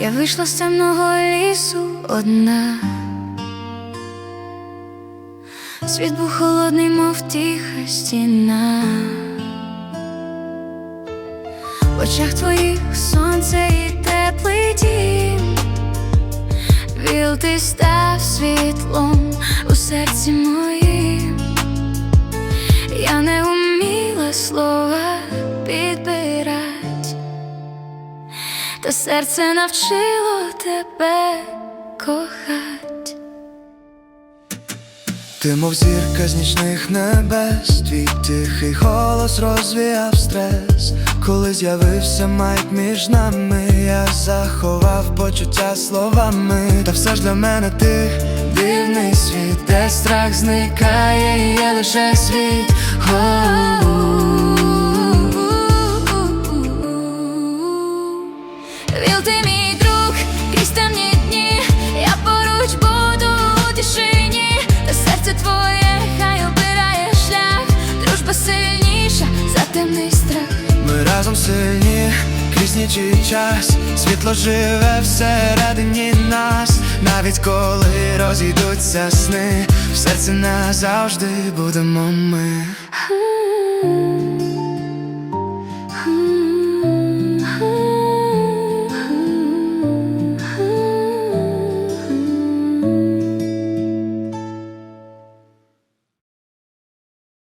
Я вийшла з темного лісу одна. Світ був холодний, мов тиха стіна. В очах твоїх сонце і теплий дім. Віл ти став світлом у серці моїм. Я не вміла слова та серце навчило тебе кохать. Ти, мов зірка з нічних небес, твій тихий голос розвіяв стрес. Коли з'явився майк між нами, я заховав почуття словами. Та все ж для мене ти дивний світ, де страх зникає, і є лише світ. Віл, темний страх. Ми разом сильні, крізь час, світло живе всередині нас, навіть коли розійдуться сни, в серці назавжди будемо ми.